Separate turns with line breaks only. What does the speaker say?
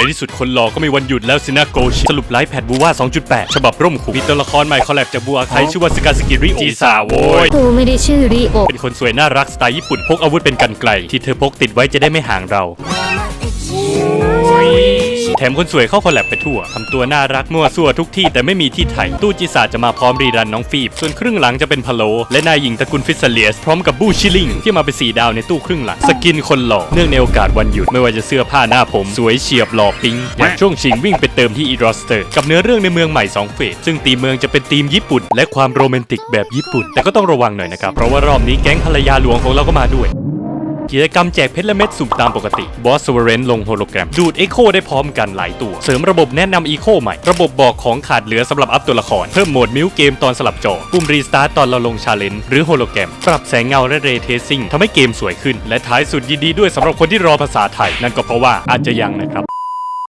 ในที่สุดคนหล่อก็มีวันหยุดแล้วสินะโกชิสรุปไลฟ์แพดบูว่า 2.8 ฉบับร่มขุมีตัวละครใหม่คอลแลบจากบูอาไคชื่อว่าสกาสกิริโอจีสาโว้ย
กูไม่ได้ชื่อริโอ
เป็นคนสวยน่ารักสไตล์ญี่ปุ่นพกอาวุธเป็นกันไกล ที่เธอพกติดไว้จะได้ไม่ห่างเรา แถมคนสวยเข้าคอลแลบไปทั่วทำตัวน่ารักมั่วซั่วทุกที่แต่ไม่มีที่ไทยตู้จิสาจะมาพร้อมรีรันน้องฟีบ ส่วนครึ่งหลังจะเป็นพะโล และนายหญิงตระกูลฟิสเซเลียส พร้อมกับบูชิลิงที่มาเป็นสีดาวในตู้ครึ่งหลัง สกินคนหล่อเนื่องในโอกาสวันหยุดไม่ว่าจะเสื้อผ้าหน้าผม สวยเฉียบหล่อปิ๊งอย่างช่วงชิงวิ่งไปเติมที่อีรอสเตอร์ กับเนื้อเรื่องในเมืองใหม่2เฟสซึ่งตีเมืองจะเป็นตีมญี่ปุ่น และความโรแมนติกแบบญี่ปุ่น แต่ก็ต้องระวังหน่อยนะครับเพราะว่ารอบนี้แก๊งภรรยาหลวงของเราก็มาด้วย กิจกรรมแจกเพชรและเม็ดสุ่มตามปกติบอสซูเรนลงโฮโลแกรม ดูดเอ็โคได้พร้อมกันหลายตัว เสริมระบบแนะนำอีโคใหม่ ระบบบอกของขาดเหลือสำหรับอัพตัวละคร เพิ่มโหมดมิวเกมตอนสลับจอ ปุ่มรีสตาร์ตตอนเราลงชาเลนจ์หรือโฮโลแกรม ปรับแสงเงาและเรเทซิ่งทำให้เกมสวยขึ้น และท้ายสุดยินดีด้วยสำหรับคนที่รอภาษาไทย นั่นก็เพราะว่าอาจจะยังนะครับ